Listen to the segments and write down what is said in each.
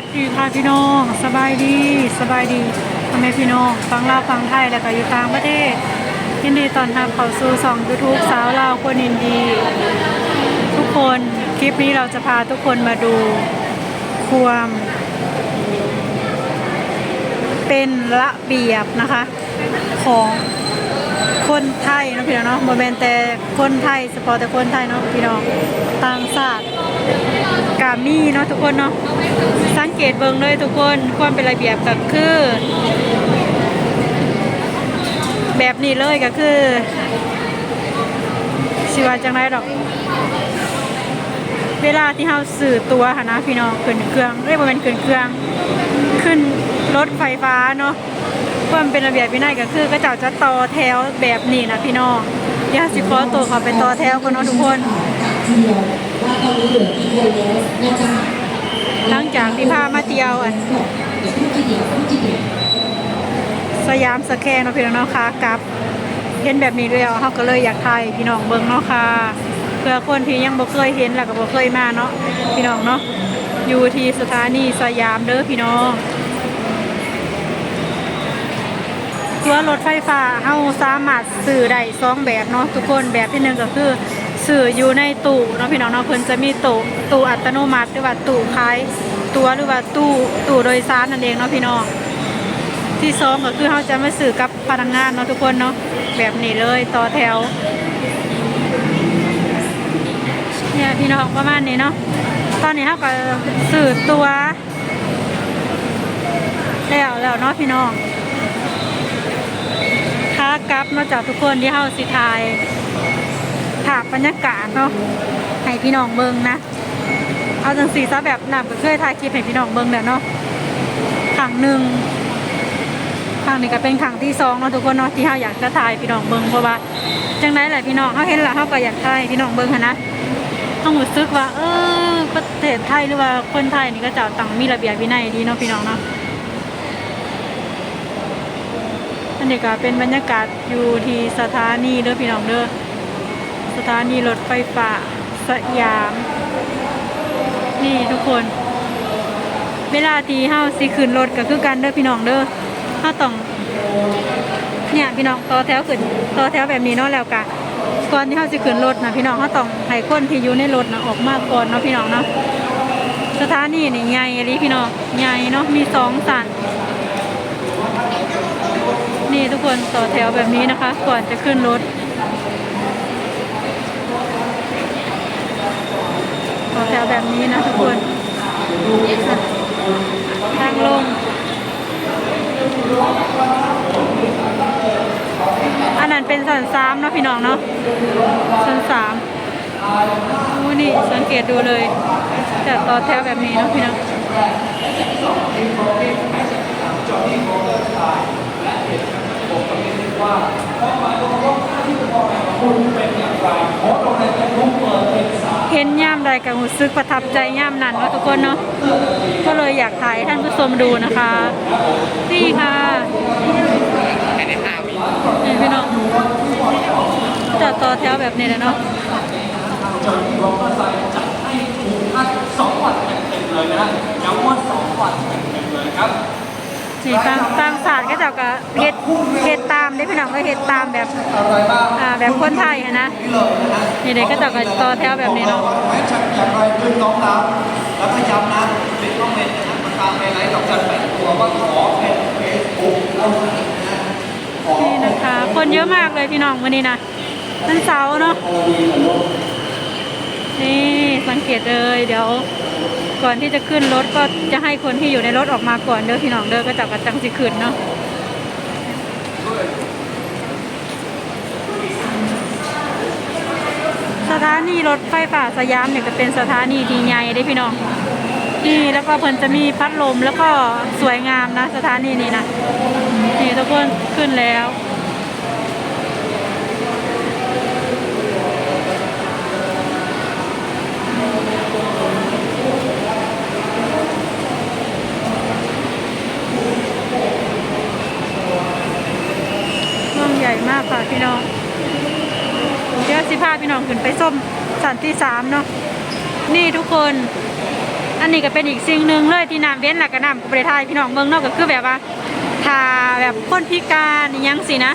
วัสดีค่ะพี่น้องสบายดีสบายดีพ่อแม่พี่น้องฟังลาวฟังไทยแล้วก็อยู่ต่างประเทศยินดีตอนรับเข้าสู่ช่อง YouTube สาวลาวคนอินดี ทุกคนคลิปนี้เราจะพาทุกคนมาดูความ เป็นระเบียบนะคะ ของคนไทยนะพี่น้องเนาะโมเมนแต่คนไทยเฉพาะแต่คนไทยเนาะพี่น้องต่างชาติ กามีเนาะทุกคนเนาะสังเกตเบิ่งเลยทุกคนความเป็นระเบียบก็คือ แบบนี้เลยก็คือสิว่าจังไรดอก เวลาที่เฮาสื่อตัวหนนะพี่น้องขึ้นเครื่องเรียกว่าเป็นขึ้นเครื่อง ขึ้นรถไฟฟ้าเนาะความเป็นระเบียบวินัยก็คือก็เจ้าจะต่อแถวแบบนี้นะพี่น้องเดี๋ยวสิขอตัวเขาไปต่อแถวกันเนาะทุกคน ตอนนี้เหลือกี่คนแล้วนะจ๊ะหลังจากที่พามาเที่ยวอันเทียวพูดทีเดียวสยามสแควร์เนาะพี่น้องเนาะค่ะกับเห็นแบบนี้แล้วเฮาก็เลยอยากถ่ายพี่น้องเบิ่งเนาะค่ะเพื่อคนที่ยังบ่เคยเห็นแล้วก็บ่เคยมาเนาะพี่น้องเนาะอยู่ที่สถานีสยามเด้อพี่น้องตัวรถไฟฟ้าเฮาสามารถซื้อได้สองแบบเนาะทุกคนแบบที่หนึ่งก็คือ ซื้ออยู่ในตู้เนาะพี่น้องเนาะเพิ่นจะมีตู้ตู้อัตโนมัติหรือว่าตู้ขายตัวหรือว่าตู้ตู้โดยสารนั่นเองเนาะพี่น้องที่สองก็คือเขาจะมาสื่อกับพนักงานเนาะทุกคนเนาะแบบนี้เลยต่อแถวเนี่ยพี่น้องประมาณนี้เนาะตอนนี้เขาก็สื่อตัว แล้วแล้วเนาะพี่น้องค้ากลับนอกจากทุกคนที่เขาสิทาย ถากบรรยากาศเนาะให้พี่น้องเบิ่งนะ เอาจังสีซะแบบหนักก็เคยถ่ายคลิปให้พี่น้องเบิ่งแล้วเนาะครั้งหนึ่งครั้งนี้ก็เป็นครั้งที่สองเนาะทุกคนเนาะที่เราอยากจะถ่ายพี่น้องเบิ่งเพราะว่าจังไรแหละพี่น้องเขาเห็นละเขาก็อยากถ่ายพี่น้องเบิ่งนนะต้องรู้สึกว่า เออประเทศไทยหรือว่าคนไทยนี่ก็จะต่างมีระเบียบวินัยดีเนาะพี่น้องเนาะอันนี้ก็เป็นบรรยากาศอยู่ที่สถานีเด้อพี่น้องเด้อ สถานีรถไฟฟ้าสยาม นี่ทุกคน เวลาที่เฮาสิขึ้นรถก็คือกันเด้อพี่น้องเด้อเฮาต้อง เนี่ยพี่น้องต่อแถวขึ้นต่อแถวแบบนี้เนาะแล้วกะก่อนที่เฮาสิขึ้นรถนะพี่น้องเฮาต้องให้คนที่อยู่ในรถนะออกมาก่อนเนาะพี่น้องเนาะสถานีนี่ใหญ่อีหลีพี่น้องใหญ่เนาะมีสองสันนี่ทุกคนต่อแถวแบบนี้นะคะ ก่อนจะขึ้นรถ อแถวแบบนี้นะทุกคนทางลง อันนั้นเป็นสันสามเนาะพี่น้องเนาะสันสามอู้นี่สังเกตดูเลยจัดต่อแถวแบบนี้เนาะพี่น้องเห็นย่ามใดกับหูซึกประทับใจย่ามนั้นเนาะทุกคนเนาะก็เลยอยากถ่ายให้ท่านผู้ชมดูนะคะ นี่ค่ะนี่พี่น้องจัดต่อแถวแบบนี้เลยเนาะสองวันเต็มๆเลยนะย้ำว่าสองวันเต็มๆเลยครับสีต่างต่างศาสตร์ก็เจะกับเฮ็ดเฮ็ดตาม ได้พี่น้องก็เฮ็ดตามแบบอะไรบ้างอ่าแบบคนไทยนะ นี่เด็กก็จะกับต่อแถวแบบนี้เนาะแม้จะอย่างไรขึ้นน้องน้ำแล้วก็ย้ำนะเป็นต้องเป็นนะประการในไลน์ดอกจันแปดตัวว่าขอเป็นเฟซบุ๊กเท่านั้นนะขอนี่นะคะ คนเยอะมากเลยพี่น้องวันนี้นะมันเสาร์เนาะนี่สังเกตเลยเดี๋ยวก่อนที่จะขึ้นรถก็จะให้คนที่อยู่ในรถออกมาก่อนเด้อพี่น้องเด้อก็จับกระจังสิขึ้นเนาะ สถา นีรถไฟฟ้าสยามเนี่ยก็เป็นสถานีที่ใหญ่ได้พี่น้องนี่แล้วก็เพิ่นจะมีพัดลมแล้วก็สวยงามนะสถานีนี้นะนี่ทุกคนขึ้นแล้วห้องใหญ่มากค่ะพี่น้องเดี๋ยวสิพาพี่น้องขึ้นไปส้ม สันที่สามเนาะนี่ทุกคน อันนี้ก็เป็นอีกสิ่งหนึ่งเลยที่น้ำเว้นหลักกระน้ำกับประเทศไทยพี่น้องเมืองนอกก็คือแบบว่าถ้าแบบคนพิการยังสินะ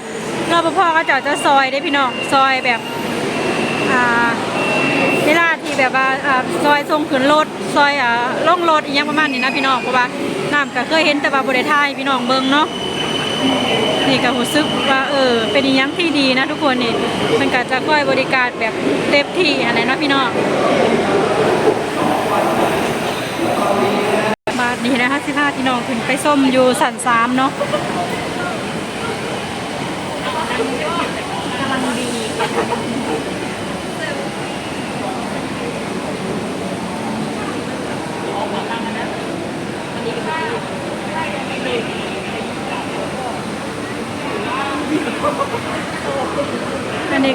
รปภก็จะจะซอยได้พี่น้องซอยแบบอ่าเวลาที่แบบว่าซอยส่งขึ้นรถซอยอ่าล่องรถอหยังประมาณนี้นะพี่น้องเพราะว่าน้ำก็เคยเห็นแต่ว่าบริไทยพี่น้องเบิ่งเนาะ นี่ก็รู้สึกว่าเออเป็นยังที่ดีนะทุกคนนี่มันก็จะค่อยบริการแบบเต็มที่อะไรเนาะพี่น้องบาทนี้นะคะสิพาพี่น้องขึ้นไปส้มอยู่สันสามเนาะกำลังดี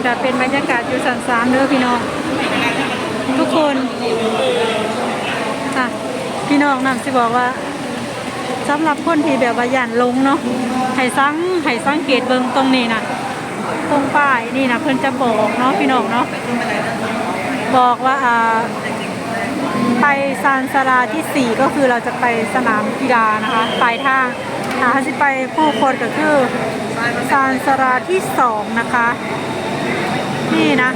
ก็เป็นบรรยากาศอยู่สันสามเด้อพี่น้อง ทุกคนค่ะพี่น้องนำสิบอกว่าสำหรับคนที่แบบว่าย่านลงเนาะให้สังให้สังเกตเบิ่งตรงนี้นะตรงป้ายนี่นะเพิ่นจะบอกเนาะพี่น้องเนาะบอกว่าอ่าไปซานสาราที่ 4 ก็คือเราจะไปสนามกีฬานะคะปลายทางถ้าสิไปผู้คนก็คือซานสาราที่ 2 นะคะ นี่นะ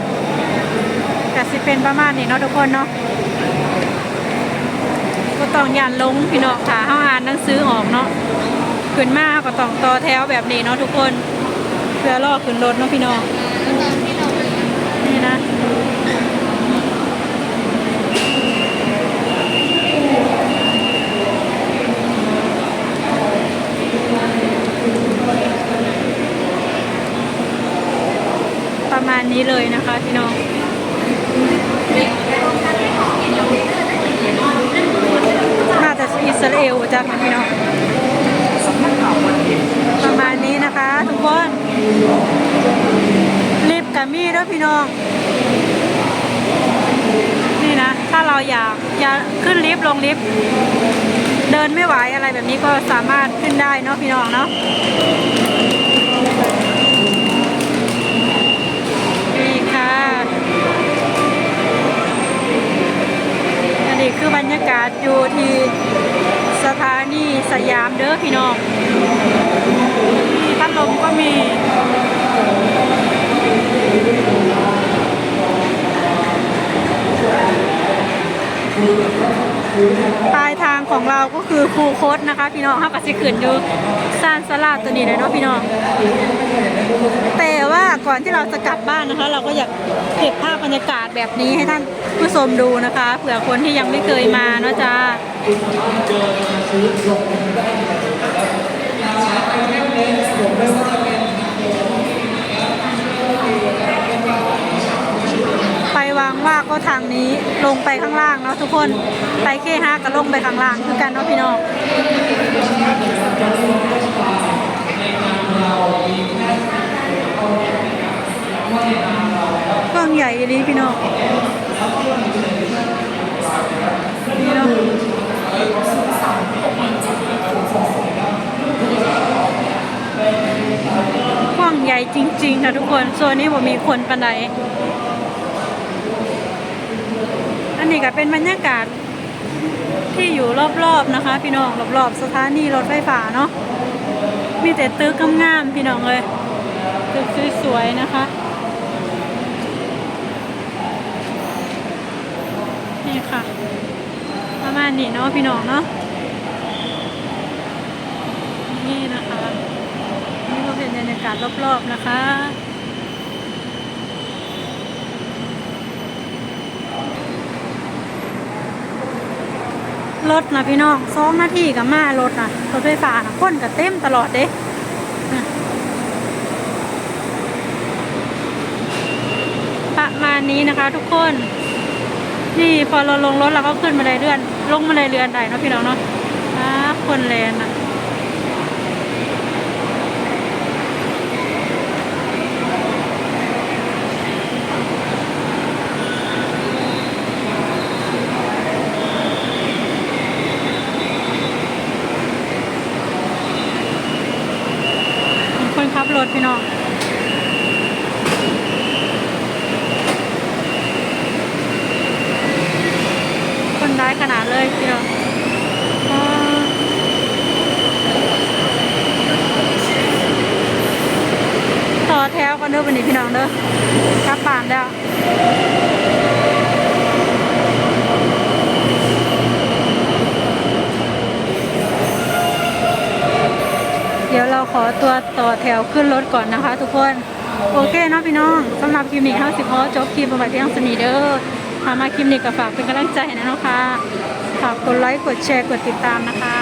แต่สิเป็นประมาณนี้เนาะทุกคนเนาะก็ต้องยานลงพี่น้องค่ะเฮาอ่านหนังสือออกเนาะขึ้นมาก็ต้องต่อแถวแบบนี้เนาะทุกคนเพื่อรอขึ้นรถเนาะพี่น้องนี่นะมาณนี้เลยนะคะพี่น้อง น่าจะ อิสราเอลจ้ะพี่น้องประมาณนี้นะคะทุกคนลิฟต์กับมี่ด้วยพี่น้อง นี่นะ ถ้าเราอยากอยากขึ้นลิฟต์ลงลิฟต์เดินไม่ไหวอะไรแบบนี้ก็สามารถขึ้นได้เนาะพี่น้องเนาะนี่ค่ะ อันนี้คือบรรยากาศอยู่ที่สถานีสยามเด้อพี่น้องพัดลมก็มี ปลายทางของเราก็คือคูโคตนะคะ พี่น้องห้ากับสิขึ้นอยู่ซานสลาดตัวนี้เลยเนาะพี่น้อง แต่ว่าก่อนที่เราจะกลับบ้านนะคะ เราก็อยากเก็บภาพบรรยากาศแบบนี้ให้ท่านผู้ชมดูนะคะเผื่อคนที่ยังไม่เคยมาเนาะจ้าไปวางว่า ก็ทางนี้ลงไปข้างล่างเนาะทุกคนไปเคฮาก็ลงไปข้างล่างคือกันเนาะพี่น้องกล้องใหญ่ดีพี่น้องนี่เนาะกว้างใหญ่จริงๆนะทุกคนโซนนี้ผมมีคนปันใด อันนี้ ก็เป็นบรรยากาศที่อยู่รอบๆนะคะ พี่น้องรอบๆสถานีรถไฟฟ้าเนาะมีแต่ตึกงามๆพี่น้องเลยตึกสวยๆนะคะนี่ค่ะ ประมาณนี้เนาะพี่น้องเนาะนี่นะคะนี่ก็เป็นบรรยากาศรอบๆนะคะ รถนะพี่น้องสองนาทีกับมารถนะรถไฟฟ้านะคนก็เต็มตลอดเด้ประมาณนี้นะคะทุกคน นี่พอเราลงรถเราก็ขึ้นมาเลยเรือน ลงมาเลยเรือนได้เนาะพี่น้องเนาะคนแลนอะ ถพี่น้องคนร้ขนาดเลยพี่น้องต่อแถวกันเด้อวันนี้พี่น้องเด้อกลับบ้านแล้ว ขอตัวต่อแถวขึ้นรถก่อนนะคะ ทุกคน โอเคเนาะพี่น้องสำหรับคลิปนี้เฮาสิขอจบคลิปประมาณเพียงสนีเด้อถ้ามาคลิปนี้ก็ฝากเป็นกำลังใจนะเนาะค่ะฝากกดไลค์กดแชร์กดติดตามนะคะ